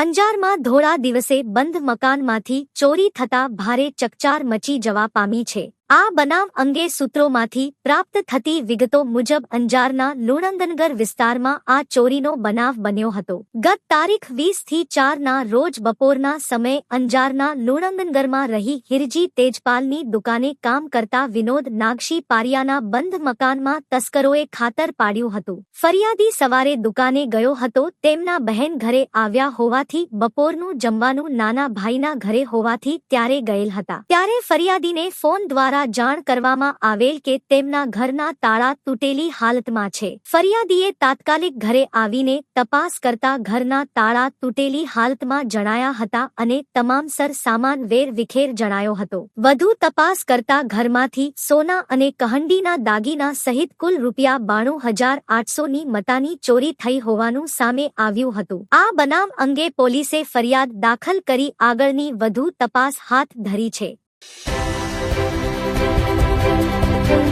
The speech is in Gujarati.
અંજારમાં ધોળા દિવસે બંધ મકાનમાંથી ચોરી થતા ભારે ચકચાર મચી જવા પામી છે. આ બનાવ અંગે સૂત્રોમાંથી પ્રાપ્ત થતી વિગતો મુજબ અંજારના લુણંદનગર વિસ્તારમાં આ ચોરીનો બનાવ બન્યો હતો. ગત તારીખ વીસથી ચારના રોજ બપોરના સમયે અંજારના લુણંદનગરમાં રહી હિરજી તેજપાલની દુકાને કામ કરતા વિનોદ નાગશી પારિયાના બંધ મકાનમાં તસ્કરોએ ખાતર પાડ્યું હતું. ફરિયાદી સવારે દુકાને ગયો હતો, તેમના બહેન ઘરે આવ્યા હોવાથી બપોરનું જમવાનું નાના ભાઈના ઘરે હોવાથી ત્યારે ગયેલ હતા. ત્યારે ફરિયાદીને ફોન દ્વારા જાણ કરવામાં આવેલ કે તેમના ઘરના તાળા તૂટેલી હાલતમાં છે. ફરિયાદીએ તાત્કાલિક ઘરે આવીને તપાસ કરતા ઘરના તાળા તૂટેલી હાલતમાં જણાયા હતા અને સામાન વેર વિખેર જણાયો હતો. વધુ તપાસ કરતા ઘરમાંથી સોના અને કહંડીના દાગીના સહિત કુલ રૂપિયા બાણું હજાર આઠસોની મતાની ચોરી થઈ હોવાનું સામે આવ્યું હતું. આ બનાવ અંગે પોલીસે ફરિયાદ દાખલ કરી આગળની વધુ તપાસ હાથ ધરી છે. Thank you.